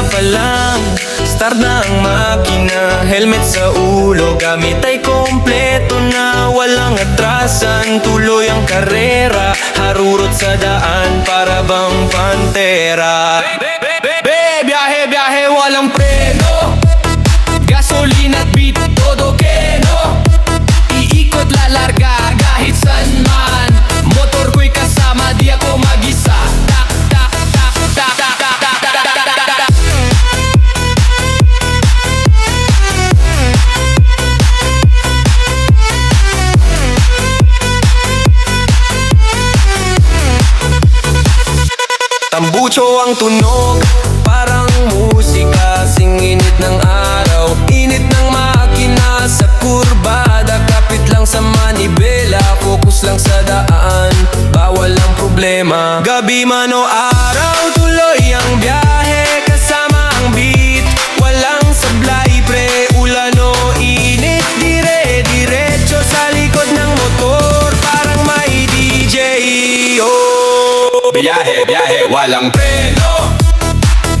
ka pa lang Start na ang makina. Helmet sa ulo Gamit ay kompleto na. Walang atrasan Tuloy ang karera. Harurot sa daan Para bang pantera. Be, Tambucho ang tunog Parang musika. Singinit ng araw Init ng makina. Sa kurbada Kapit lang sa manibela. Focus lang sa daan Bawal ang problema. Gabi man o araw Tuloy ang biyahe. Kasama ang beat Walang sablay pre. Ulan o init Dire diretso sa likod ng motor Biyahe, biyahe, walang preno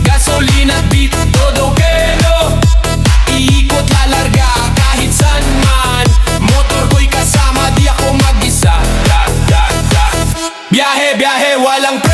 Gasolina, beat, todo keno Iikot lalarga kahit saan man. Motor ko'y kasama, di ako mag-isa. Biyahe, biyahe, walang preno